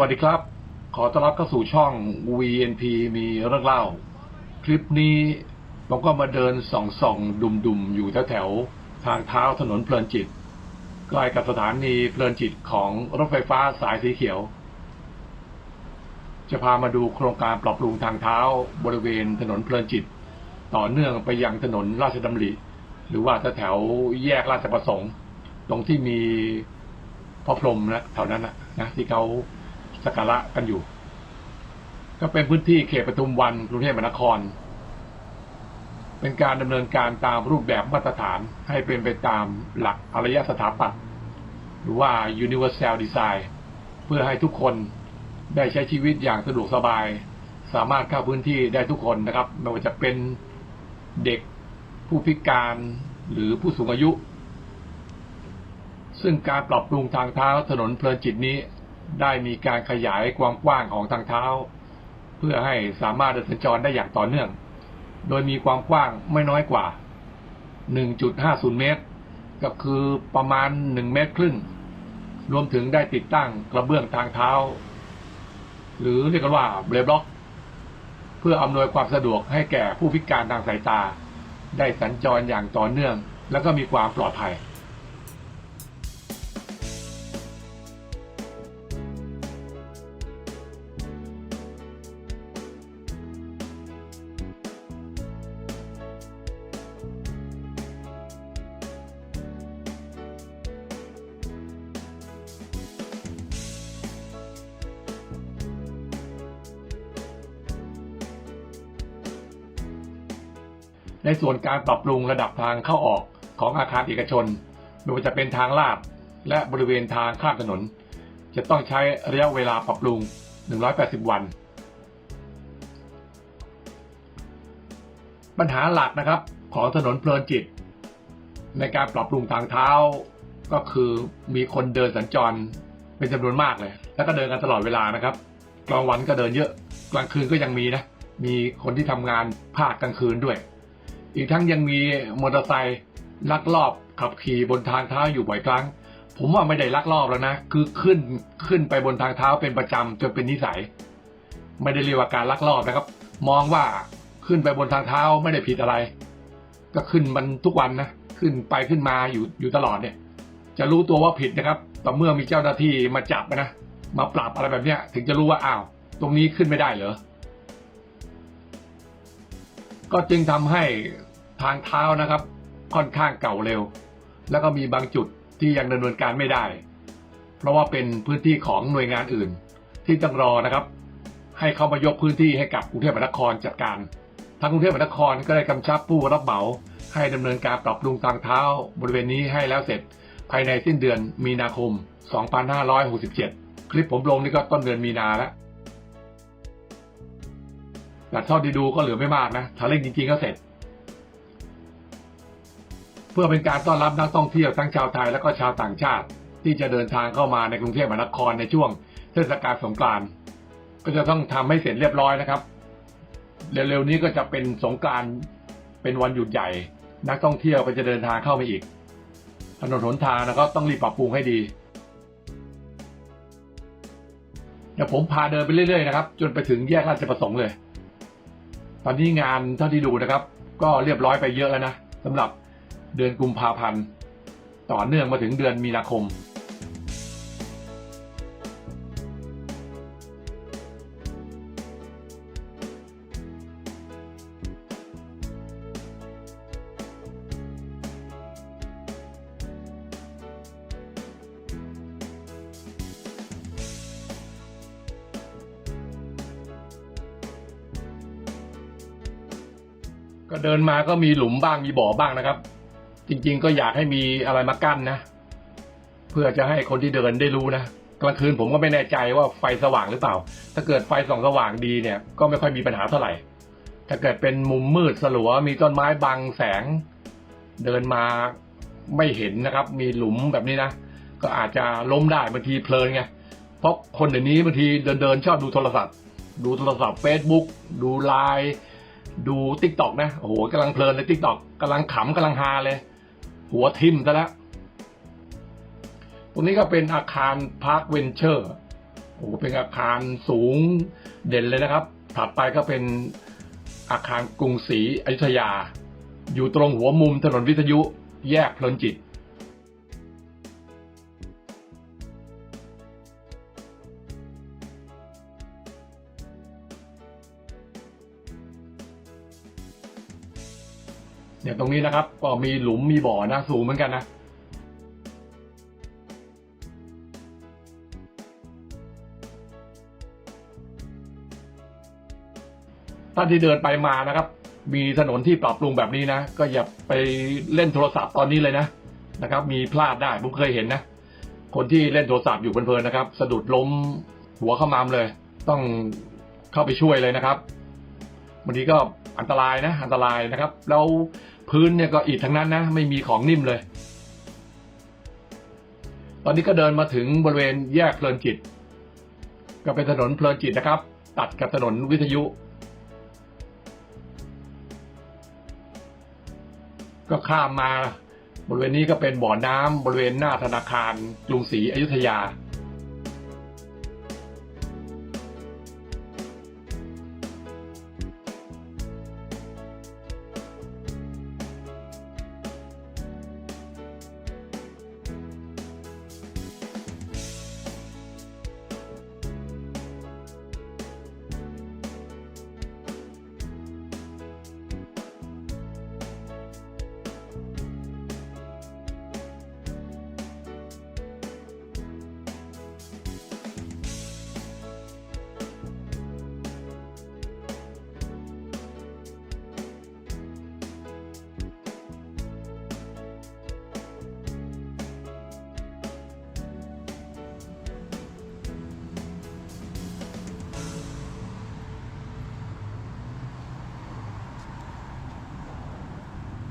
สวัสดีครับ ขอต้อนรับเข้าสู่ช่อง VNP มีเรื่องเล่า คลิปนี้ผมก็มาเดินส่องส่องดุมดุมอยู่แถวๆทางเท้าถนนเพลินจิตใกล้กับสถานีเพลินจิตของรถไฟฟ้าสายสีเขียว จะพามาดูโครงการปรับปรุงทางเท้าบริเวณถนนเพลินจิต ต่อเนื่องไปยังถนนราชดำริ หรือว่าแถวแยกราชประสงค์ ตรงที่มีพระพรหมนะแถวนั้นนะนะที่เขา สักการะกันอยู่ ก็เป็นพื้นที่เขตปทุมวันกรุงเทพมหานคร เป็นการดำเนินการตามรูปแบบมาตรฐานให้เป็นไปตามหลักอารยสถาปัตย์หรือว่า universal design เพื่อให้ทุกคนได้ใช้ชีวิตอย่างสะดวกสบาย สามารถเข้าพื้นที่ได้ทุกคนนะครับ ไม่ว่าจะเป็นเด็กผู้พิการหรือผู้สูงอายุ ซึ่งการปรับปรุงทางเท้าถนนเพลินจิตนี้ ได้มีการขยายความกว้างของทางเท้า เพื่อให้สามารถเดินสัญจรได้อย่างต่อเนื่อง โดยมีความกว้างไม่น้อยกว่า 1.50 เมตร ก็คือประมาณ 1 เมตรครึ่ง รวมถึงได้ติดตั้งกระเบื้องทางเท้า หรือเรียกกันว่าเบรบล็อก เพื่ออำนวยความสะดวกให้แก่ผู้พิการทางสายตา ได้สัญจรอย่างต่อเนื่อง และก็มีความปลอดภัย ในส่วนการปรับปรุงระดับทางเข้าออกของอาคารเอกชนไม่ว่าจะเป็นทางลาดและบริเวณทางข้ามถนน จะต้องใช้ระยะเวลาปรับปรุง 180 วัน ปัญหาหลักนะครับของถนนเพลินจิต ในการปรับปรุงทางเท้า ก็คือมีคนเดินสัญจรเป็นจำนวนมากเลย แล้วก็เดินกันตลอดเวลานะครับ กลางวันก็เดินเยอะ กลางคืนก็ยังมีนะ มีคนที่ทำงานภาคกลางคืนด้วย อีกทั้งยังมีมอเตอร์ไซค์ลักลอบขับขี่บนทางเท้าอยู่บ่อยครั้ง ผมว่าไม่ได้ลักลอบแล้วนะ คือขึ้นขึ้นไปบนทางเท้าเป็นประจำจนเป็นนิสัย ไม่ได้เรียกว่าการลักลอบนะครับ มองว่าขึ้นไปบนทางเท้าไม่ได้ผิดอะไร ก็ขึ้นมันทุกวันนะ ขึ้นไปขึ้นมาอยู่อยู่ตลอดเนี่ย จะรู้ตัวว่าผิดนะครับต่อเมื่อมีเจ้าหน้าที่มาจับนะ มาปรับอะไรแบบเนี้ย ถึงจะรู้ว่าอ้าว ตรงนี้ขึ้นไม่ได้เหรอ ก็จึงทำให้ทางเท้านะครับ ค่อนข้างเก่าเร็ว แล้วก็มีบางจุดที่ยังดำเนินการไม่ได้ เพราะว่าเป็นพื้นที่ของหน่วยงานอื่น ที่ต้องรอนะครับ ให้เขามายกพื้นที่ให้กับกรุงเทพมหานครจัดการทางกรุงเทพมหานครก็ได้กำชับผู้รับเหมาให้ดำเนินการปรับปรุงทางเท้า บริเวณนี้ให้แล้วเสร็จภายในสิ้นเดือนมีนาคม 2567 คลิปผมลงนี่ก็ต้นเดือนมีนาแล้ว แต่เท่าที่ดูก็เหลือไม่มากนะถ้าเร่งจริงๆก็เสร็จ เพื่อเป็นการต้อนรับนักท่องเที่ยวทั้งชาวไทยและก็ชาวต่างชาติ ที่จะเดินทางเข้ามาในกรุงเทพมหานครในช่วงเทศกาลสงกรานต์ก็จะต้องทำให้เสร็จเรียบร้อยนะครับ เร็วๆนี้ก็จะเป็นสงกรานต์เป็นวันหยุดใหญ่ นักท่องเที่ยวก็จะเดินทางเข้ามาอีกถนนหนทางนะครับต้องรีบปรับปรุงให้ดีเดี๋ยวผมพาเดินไปเรื่อยๆนะครับ จนไปถึงแยกราชประสงค์เลย ตอนนี้งานเท่าที่ดูนะครับ ก็เรียบร้อยไปเยอะแล้วนะสำหรับเดือนกุมภาพันธ์ ต่อเนื่องมาถึงเดือนมีนาคม ก็เดินมาก็มีหลุมบ้างมีบ่อบ้างนะครับ จริงๆก็อยากให้มีอะไรมากั้นนะ เพื่อจะให้คนที่เดินได้รู้นะกลางคืนผมก็ไม่แน่ใจว่าไฟสว่างหรือเปล่า ถ้าเกิดไฟส่องสว่างดีเนี่ย ก็ไม่ค่อยมีปัญหาเท่าไหร่ ถ้าเกิดเป็นมุมมืดสลัวมีต้นไม้บังแสง เดินมาไม่เห็นนะครับ มีหลุมแบบนี้นะก็อาจจะล้มได้บางทีเพลินไงเพราะคนเดี๋ยวนี้บางทีเดินเดินๆชอบดูโทรศัพท์ ดูโทรศัพท์ Facebook ดูไลน์ ดูติ๊กต็อกนะโอ้โหกำลังเพลินเลยติ๊กต็อกกำลังขำกำลังฮาเลย หัวทิ่มซะแล้วตรงนี้ก็เป็นอาคารพาร์คเวนเจอร์โอ้โหเป็นอาคารสูงเด่นเลยนะครับ ถัดไปก็เป็นอาคารกรุงศรีอยุธยา อยู่ตรงหัวมุมถนนวิทยุแยกเพลินจิต เนี่ยตรงนี้นะครับ ก็มีหลุมมีบ่อนะสูงเหมือนกันนะท่านที่เดินไปมานะครับ มีถนนที่ปรับปรุงแบบนี้นะ ก็อย่าไปเล่นโทรศัพท์ตอนนี้เลยนะนะครับ มีพลาดได้ผมเคยเห็นนะ คนที่เล่นโทรศัพท์อยู่เพลินๆนะครับ สะดุดล้มหัวเข้ามามเลย ต้องเข้าไปช่วยเลยนะครับบางทีก็อันตรายนะ อันตรายนะครับ แล้ว พื้นเนี่ยก็อิฐทั้งนั้นนะ ไม่มีของนิ่มเลย ตอนนี้ก็เดินมาถึงบริเวณแยกเพลินจิต ก็เป็นถนนเพลินจิตนะครับ ตัดกับถนนวิทยุ ก็ข้ามมาบริเวณนี้ก็เป็นบ่อน้ำบริเวณหน้าธนาคารกรุงศรีอยุธยา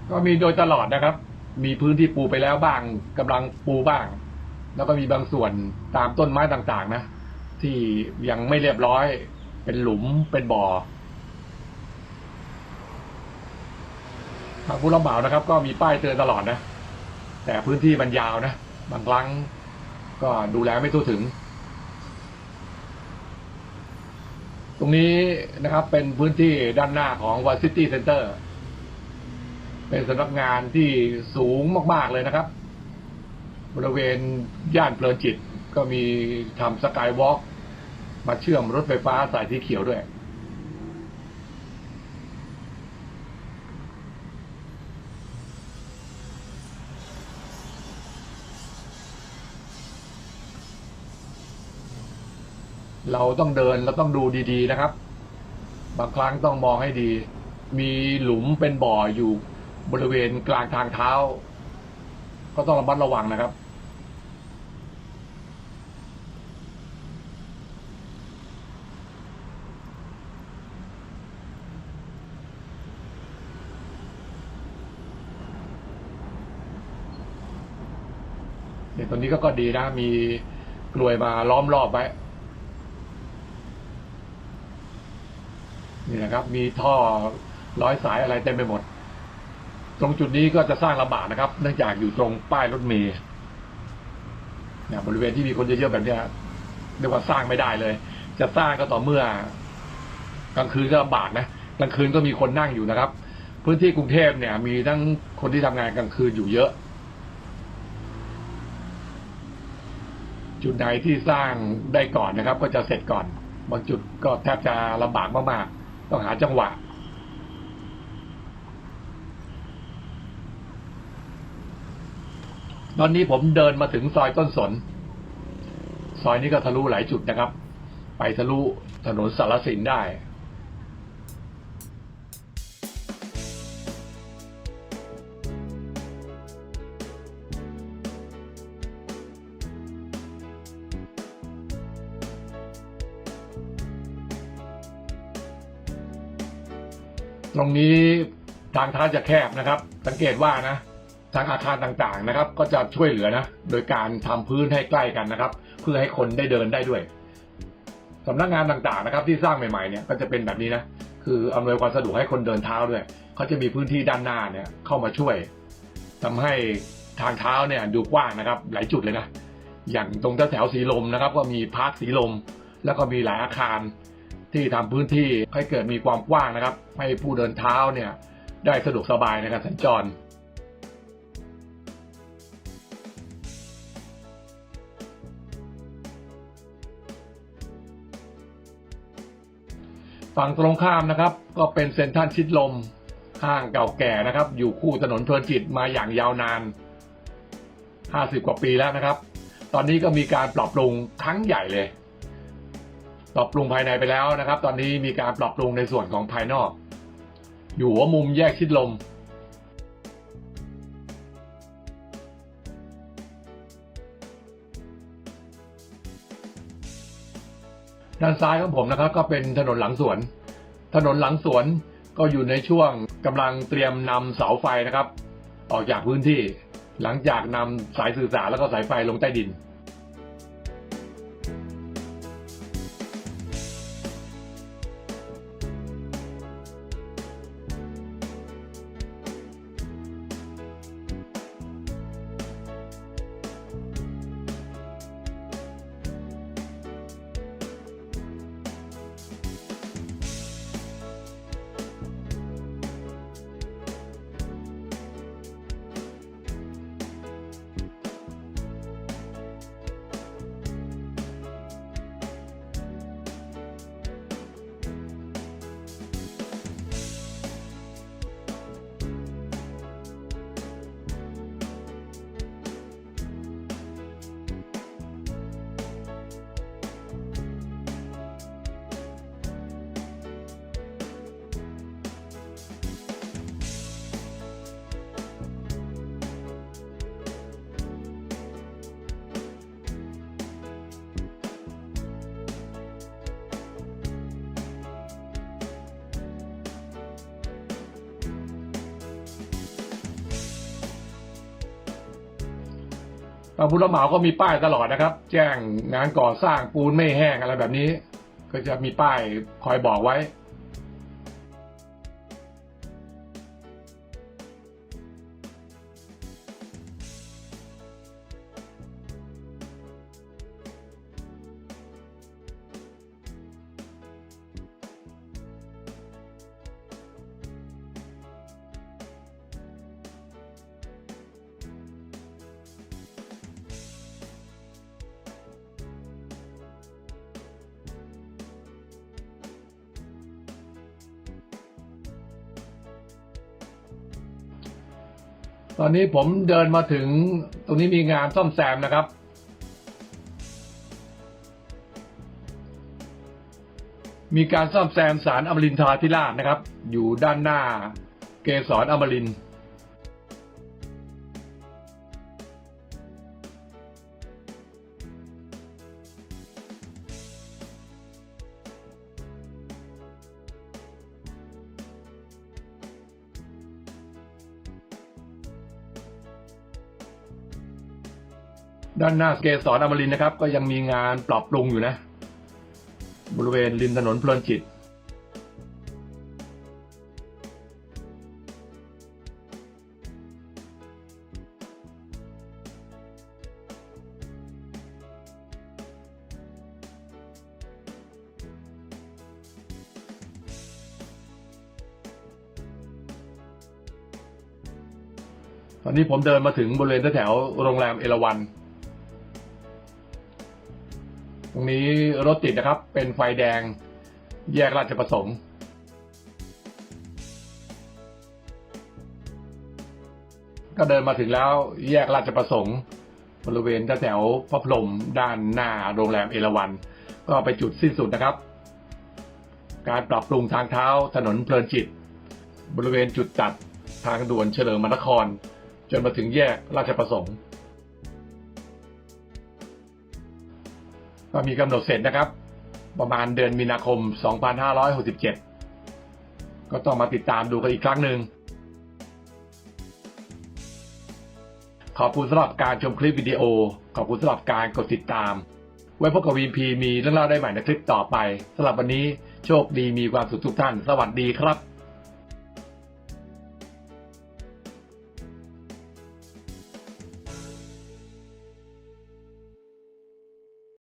ก็มีโดยตลอดนะครับ มีพื้นที่ปูไปแล้วบ้างกำลังปูบ้าง แล้วก็มีบางส่วนตามต้นไม้ต่างๆ นะ ที่ยังไม่เรียบร้อย เป็นหลุมเป็นบ่อทางผู้รับเหมานะครับ ก็มีป้ายเตือนตลอดนะ แต่พื้นที่มันยาวนะ บางครั้งก็ดูแลไม่ทั่วถึง ตรงนี้นะครับเป็นพื้นที่ด้านหน้าของ w a City Center เป็นสำนักงานที่สูงมาก ๆเลยนะครับ บริเวณย่านเพลินจิตก็มีทำสกายวอล์กมาเชื่อมรถไฟฟ้าสายสีเขียวด้วย เราต้องเดินเราต้องดูดีๆนะครับ บางครั้งต้องมองให้ดี มีหลุมเป็นบ่ออยู่ บริเวณกลางทางเท้า ก็ต้องระมัดระวังนะครับเนี่ยตรงนี้ก็ก็ดีนะ มีกลวยมาล้อมรอบไว้นี่นะครับ มีท่อร้อยสายอะไรเต็มไปหมด ตรงจุดนี้ก็จะสร้างลำบากนะครับ เนื่องจากอยู่ตรงป้ายรถเมล์เนี่ยบริเวณที่มีคนเยอะๆแบบเนี้ยเรียกว่าสร้างไม่ได้เลย จะสร้างก็ต่อเมื่อกลางคืนก็ลำบากนะกลางคืนก็มีคนนั่งอยู่นะครับ พื้นที่กรุงเทพเนี่ย มีทั้งคนที่ทำงานกลางคืนอยู่เยอะ จุดไหนที่สร้างได้ก่อนนะครับ ก็จะเสร็จก่อน บางจุดก็แทบจะลำบากมากๆต้องหาจังหวะ ตอนนี้ผมเดินมาถึงซอยต้นสน ซอยนี้ก็ทะลุหลายจุดนะครับ ไปทะลุถนนสารสินได้ตรงนี้ทางเท้าจะแคบนะครับ สังเกตว่านะ ทางอาคารต่างๆนะครับ ก็จะช่วยเหลือนะ โดยการทำพื้นให้ใกล้กันนะครับ เพื่อให้คนได้เดินได้ด้วยสำนักงานต่างๆนะครับ ที่สร้างใหม่ๆเนี่ยก็จะเป็นแบบนี้นะคืออำนวยความสะดวกให้คนเดินเท้าด้วยเขาจะมีพื้นที่ด้านหน้าเนี่ยเข้ามาช่วยทำให้ทางเท้าเนี่ยดูกว้างนะครับ หลายจุดเลยนะอย่างตรงแถวสีลมนะครับ ก็มีพาร์คสีลม แล้วก็มีหลายอาคารที่ทำพื้นที่ให้เกิดมีความกว้างนะครับ ให้ผู้เดินเท้าเนี่ยได้สะดวกสบายในการสัญจร ฝั่งตรงข้ามนะครับ ก็เป็นเซ็นทรัลชิดลมห้างเก่าแก่นะครับ อยู่คู่ถนนเพลินจิตมาอย่างยาวนาน 50 กว่าปีแล้วนะครับ ตอนนี้ก็มีการปรับปรุงครั้งใหญ่เลย ปรับปรุงภายในไปแล้วนะครับ ตอนนี้มีการปรับปรุงในส่วนของภายนอก อยู่หัวมุมแยกชิดลม ด้านซ้ายของผมนะครับก็เป็นถนนหลังสวน ถนนหลังสวนก็อยู่ในช่วงกำลังเตรียมนำเสาไฟนะครับ ออกจากพื้นที่หลังจากนำสายสื่อสารแล้วก็สายไฟลงใต้ดิน ผู้รับเหมาก็มีป้ายตลอดนะครับ แจ้งงานก่อสร้างปูนไม่แห้งอะไรแบบนี้ ก็จะมีป้ายคอยบอกไว้ ตอนนี้ผมเดินมาถึงตรงนี้มีงานซ่อมแซมนะครับ มีการซ่อมแซมสารอมรินทราธิราชนะครับ อยู่ด้านหน้าเกสรอมรินทร์ ด้านหน้าเกสรอมรินนะครับ ก็ยังมีงานปรับปรุงอยู่นะ บริเวณริมถนนเพลินจิต ตอนนี้ผมเดินมาถึงบริเวณแถวโรงแรมเอราวัน รงนี้รถติดนะครับ เป็นไฟแดงแยกราชประสงค์ก็เดินมาถึงแล้วแยกราชประสงค์บริเวณแถวพระพรมด้านหน้าโรงแรมเอราวันก็ไปจุดสิ้นสุดนะครับ การปรับปรุงทางเท้าถนนเพลินจิต บริเวณจุดตัดทางด่วนเฉลิมมนคร จนมาถึงแยกราชประสงค์ ก็มีกำหนดเสร็จนะครับ ประมาณเดือนมีนาคม 2567 ก็ต้องมาติดตามดูกันอีกครั้งหนึ่ง ขอบคุณสำหรับการชมคลิปวิดีโอ ขอบคุณสำหรับการกดติดตาม ไว้พบกับวีพีมีเรื่องเล่าได้ใหม่ในคลิปต่อไปสำหรับวันนี้โชคดีมีความสุขทุกท่าน สวัสดีครับ